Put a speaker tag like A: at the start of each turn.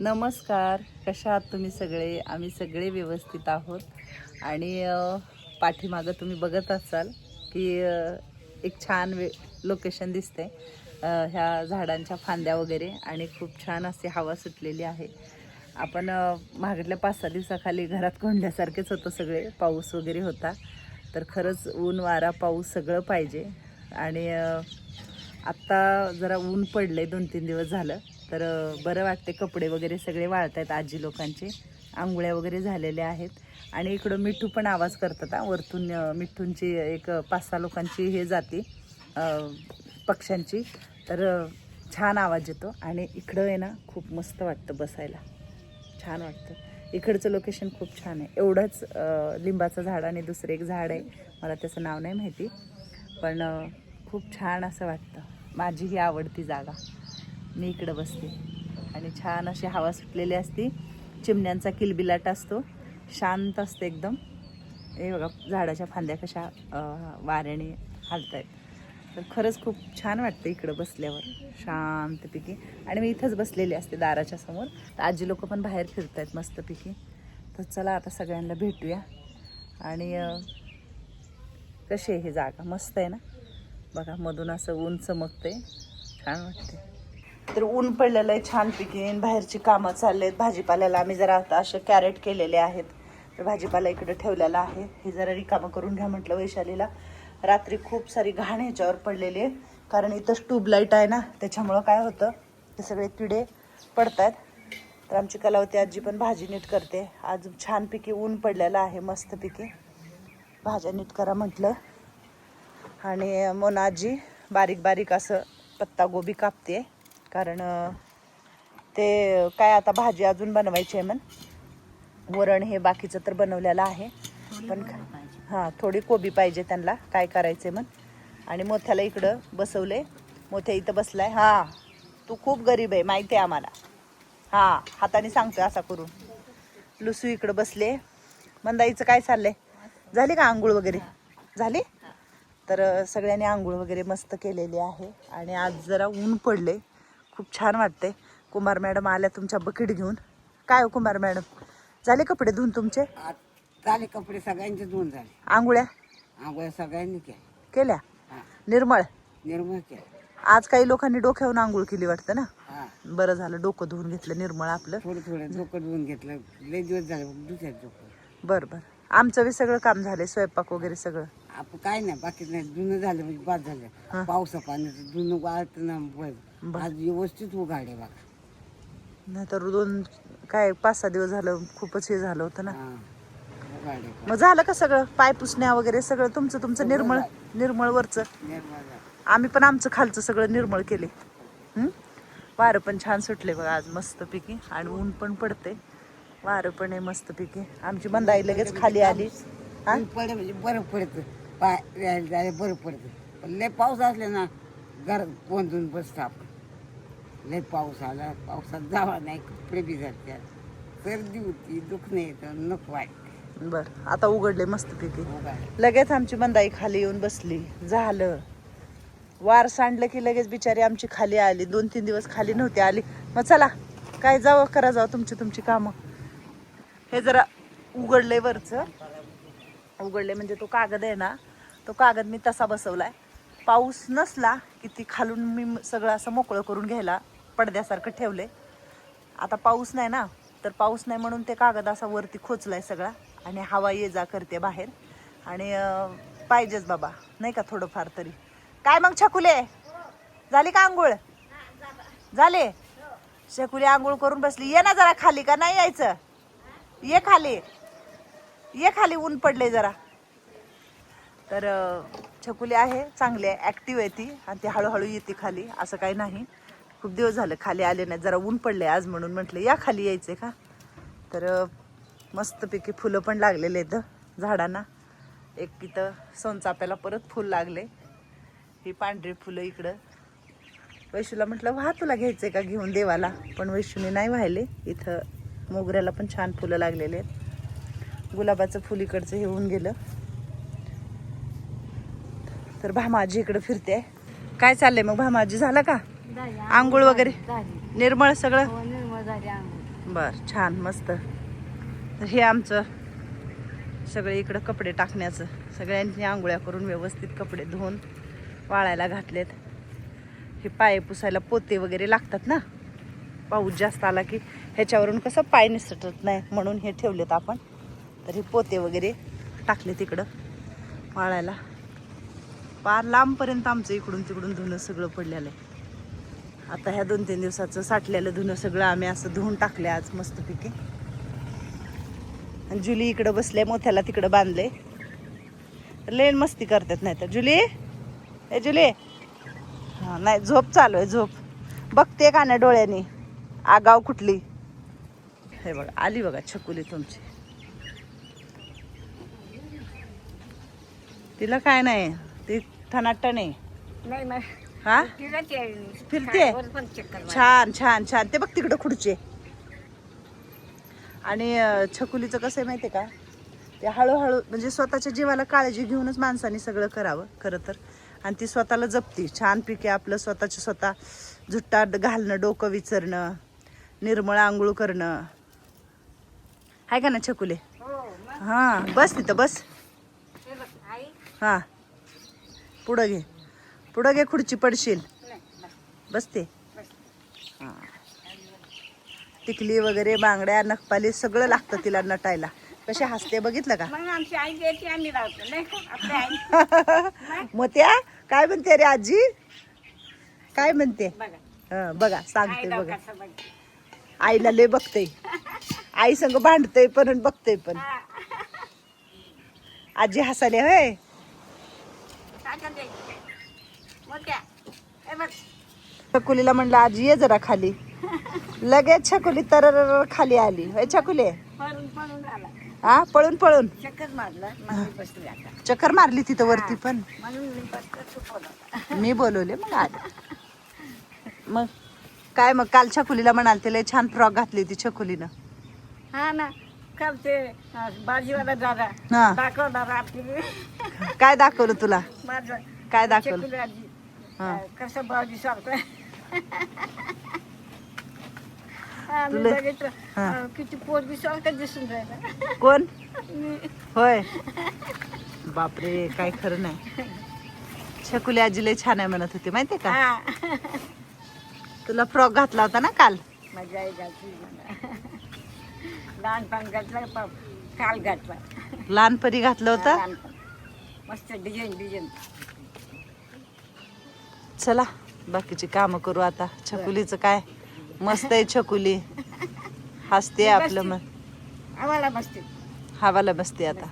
A: नमस्कार कशा आहात तुम्ही सगळे? आम्ही सगळे व्यवस्थित आहोत. आणि पाठीमागं तुम्ही बघत असाल की एक छान वे लोकेशन दिसते ह्या झाडांच्या फांद्या वगैरे आणि खूप छान अशी हवा सुटलेली आहे. आपण अ, मागल्या पाच सहा दिवसाखाली घरात कोंडल्यासारखेच होतं सगळे. पाऊस वगैरे होता. तर खरंच ऊन वारा पाऊस सगळं पाहिजे. आणि आत्ता जरा ऊन पडलंय दोन तीन दिवस झालं. तर बरं वाटते कपडे वगैरे सगळे वाळत आहेत आजी लोकांचे. आंघोळ्या वगैरे झालेल्या आहेत. आणि इकडं मिठू पण आवाज करतात हा. वरतून मिठूंची एक पाच सहा लोकांची हे जाते पक्ष्यांची. तर छान आवाज येतो. आणि इकडं आहे ना खूप मस्त वाटतं बसायला. छान वाटतं. इकडचं लोकेशन खूप छान आहे. एवढंच लिंबाचं झाड आणि दुसरं एक झाड आहे. मला त्याचं नाव नाही माहिती. पण खूप छान असं वाटतं. माझी ही आवडती जागा. मी इकडं बसते. आणि छान अशी हवा सुटलेली असती. चिमण्यांचा किलबिलाट असतो. शांत असते एकदम. हे बघा झाडाच्या फांद्या कशा वाऱ्याने हालत आहेत तर खरंच खूप छान वाटतं इकडं बसल्यावर. शांतपैकी. आणि मी इथंच बसलेली असते दाराच्या समोर. तर आजी लोक पण बाहेर फिरत आहेत मस्तपैकी. तर चला आता सगळ्यांना भेटूया. आणि कशी आहे ही जागा? मस्त आहे ना? बघा मधून असं ऊन आहे छान वाटते तर ऊन पडलेलं आहे छानपैकी. बाहेरची कामं चाललेत. भाजीपाल्याला आम्ही जरा आता असे कॅरेट केलेले आहेत. तर भाजीपाला इकडे ठेवलेला आहे. हे जरा रिकामं करून घ्या म्हटलं वैशालीला. रात्री खूप सारी घाण ह्याच्यावर पडलेली आहे. कारण इथंच ट्यूबलाईट आहे ना त्याच्यामुळं काय होतं ते सगळे किडे पडत आहेत तर आमची कलावती आजी पण भाजी नीट करते. आज छानपैकी ऊन पडलेलं आहे मस्तपैकी. भाज्या नीट करा म्हटलं. आणि मोनाजी बारीक बारीक असं पत्ता गोबी कापते. कारण ते काय आता भाजी अजून बनवायची आहे म्हण. वरण हे बाकीचं तर बनवलेलं आहे. पण हां थोडी कोबी पाहिजे त्यांना काय करायचे म्हण. आणि मोथ्याला इकडं बसवले मोठ्या इथं बसलाय. हां तू खूप गरीब आहे माहिती आहे आम्हाला. हां हाताने सांगतोय असा करून. लुसू इकडं बसले. मंदाईचं काय चाललंय? झाली का आंघोळ वगैरे? झाली? तर सगळ्यांनी आंघोळ वगैरे मस्त केलेली आहे. आणि आज जरा ऊन पडले खूप छान वाटते कुमार मॅडम आल्या तुमच्या बकेट घेऊन. काय हो कुमार मॅडम? झाले कपडे धुवून तुमचे?
B: झाले कपडे सगळ्यांचे धुवून झाले.
A: आंघोळ्या?
B: आंघोळ्या सगळ्यांनी केल्या.
A: केल्या?
B: हा.
A: निर्मळ?
B: निर्मळ केलं
A: आज काही लोकांनी डोक्यावरून आंघोळ केली वाटतं ना?
B: हा.
A: बरं झालं डोकं धुवून घेतलं निर्मळ आपलं.
B: थोडं थोडं डोकं धुवून घेतलं. लय दिवस झाले दुसऱ्या डोकं.
A: बरं बरं. आमचं बी सगळं काम झालंय स्वयंपाक वगैरे सगळं.
B: आपण काय नाही बाकी नाही जुनं झालं म्हणजे बाद. झालं. पावसा पाण्याचं जुनं वाळत ना
A: बरं.
B: आज व्यवस्थित उघाडे बघा.
A: नाहीतर दोन काय पाच सहा दिवस झालं खूपच हे झालं होतं ना.
B: उघाडे
A: मग झालं का सगळं? पाय पुसण्या वगैरे सगळं तुमचं तुमचं निर्मळ निर्मळ वरचं? आम्ही पण आमचं खालचं सगळं निर्मळ केले? वारं पण छान सुटले बघा आज मस्तपैकी. आणि ऊन पण पडते वारं पण आहे मस्तपैकी. आमची बंदाई लगेच खाली आली. हा
B: पडे म्हणजे बरं पडतं. पाय जायला बरं पडतं. पण लय पाऊस असले ना घरात कोंदून बसतं आपण. लय पाऊस आला पावसात जावा नाही कपडे भिजतात सर्दी होती दुखणं येतं नको वाटते
A: बर आता उघडले मस्तपैकी
B: उघाडे
A: लगेच आमची बंदाई खाली येऊन बसली. झालं. वार सांडलं की लगेच बिचारी आमची खाली आली. दोन तीन दिवस खाली नव्हती आली. मग चला काय जावं करा जावं तुमची तुमची कामं. हे जरा उघडलंय वरचं. उघडले. म्हणजे तो कागद आहे ना तो कागद मी तसा बसवला आहे पाऊस नसला की ती खालून मी सगळं असं मोकळं करून घ्यायला पडद्यासारखं ठेवले. आता पाऊस नाही ना तर पाऊस नाही म्हणून ते कागद असा वरती खोचलाय सगळा आणि हवा ये जा करते बाहेर. आणि पाहिजेच बाबा नाही का थोडंफार तरी. काय मग छकुले? झाली का आंघोळ? झाले? शकुली आंघोळ करून बसली. ये ना जरा खाली का? नाही यायचं. ये खाली. ये खाली ऊन पडले जरा. तर छकुली आहे चांगली आहे ॲक्टिव्ह आहे ती. आणि ती हळूहळू येते खाली असं काही नाही. खूप दिवस झालं खाली आले नाही जरा ऊन पडले आज म्हणून म्हटलं या खाली यायचे का? तर मस्तपैकी फुलं पण लागलेले आहेत झाडांना. एक इथं सोनचाप्याला परत फुल लागले. ही पांढरी फुलं इकडं. वैशूला म्हटलं व्हा तुला घ्यायचं आहे का घेऊन देवाला? पण वैशूने नाही व्हायले. इथं मोगऱ्याला पण छान फुलं लागलेले आहेत. गुलाबाचं फुल इकडचं हे होऊन गेलं. तर भामाजी इकडं फिरते. काय चाललंय मग भामाजी? झालं का? आंघोळ वगैरे? निर्मळ सगळं?
C: हो
A: बर छान मस्त. तर हे आमचं सगळे इकडं कपडे टाकण्याचं. सगळ्यांनी आंघोळ्या करून व्यवस्थित कपडे धुवून वाळायला घातलेत. हे पाय पुसायला पोते वगैरे लागतात ना? पाऊस जास्त आला की ह्याच्यावरून कसं पाय निसटत नाही म्हणून हे ठेवलेत आपण. तर हे पोते वगैरे टाकले तिकडं वाळायला. पार लांबपर्यंत आमचं इकडून तिकडून धुणं सगळं पडलेलं आहे. आता ह्या दोन तीन दिवसाचं साठलेलं धुणं सगळं आम्ही असं धुवून टाकले आज मस्तपैकी. आणि जुली इकडं बसले मोठ्याला तिकडं बांधले लेन मस्ती करतात नाही तर जुली? ए जुली? हां नाही झोप चालू आहे झोप. बघते का नाही डोळ्यानी. आगाव कुठली? हे बघा आली बघा छकुली तुमची. तिला काय नाही. ती ठनाट्ट नाही
B: नाही. मग
A: हा फिरते?
B: शाळेवर पण चक्कर मार.
A: छान छान छान. ते बघ तिकडं खुर्ची आहे. आणि अं, छकुलीचं कसं आहे माहिती आहे का? ते हळूहळू म्हणजे स्वतःच्या जीवाला काळजी घेऊनच माणसाने सगळं करावं खरं तर. आणि ती स्वतःला जपती. छान पिके आपलं स्वतःच्या स्वतः झुट्टा घालणं डोकं विचरणं निर्मळ आंघोळ करणं. आहे का ना छकुले?
B: हो मग
A: हां बस तिथं बस.
B: हे
A: हां. पुढं घे. पुढं घे खुर्ची पडशील. बसते.
B: बस.
A: टिकली वगैरे बांगड्या नखपाली सगळं लागतं तिला नटायला. कशी हसते बघितलं का?
B: मग
A: त्या? काय म्हणते रे आजी? काय म्हणते?
B: बघा.
A: हं, सांगते बघा.
B: कसं
A: आईला लय बघते आई संग भांडते पण बघते पण.
B: हा.
A: आजी हसाले होय
B: काय करते? मोठ्या हे बघ
A: छकुलीला म्हणलं आजी ये जरा खाली. लगेच छकुली तर खाली आली. होय छकुली?
B: पळून पळून आला.
A: हा पळून पळून.
B: चक्कर मारलं
A: चक्कर मारली तिथं वरती पण.
B: मी
A: बोलवले. मग आले. मग काय मग काल छकुलीला म्हणाल लय छान फ्रॉक घातली होती छकुलीनं.
B: हा ना. काल ते अं, भाजीवाला दादा.
A: हा.
B: दाखवला रात्री
A: काय दाखवलं तुला?
B: माझं.
A: काय दाखवलं?
B: चकुली आजी.
A: हा.
B: अं, कसं भाजी सारखं मी
A: तुला-
B: बघितलं.
A: हा.
B: अं, किती पोरगी सारखं दिसून राहिलं.
A: कोण?
B: मी.
A: होय. बापरे काय खरं नाही. छकुली आजी लय छान आहे म्हणत होती माहितीये का?
B: हा.
A: तुला फ्रॉक घातला होता ना काल?
B: माझी आई मला लहानपण घातलं प- काल घातला.
A: लहानपणी घातलं होतं?
B: लहानपण. मस्त डिझाईन डिझाईन.
A: चला बाकीची कामं करू आता. छकुलीचं काय? मस्त आहे छकुली. हसते आपलं मग
B: आम्हाला मस्ती
A: हवाला बसते आता.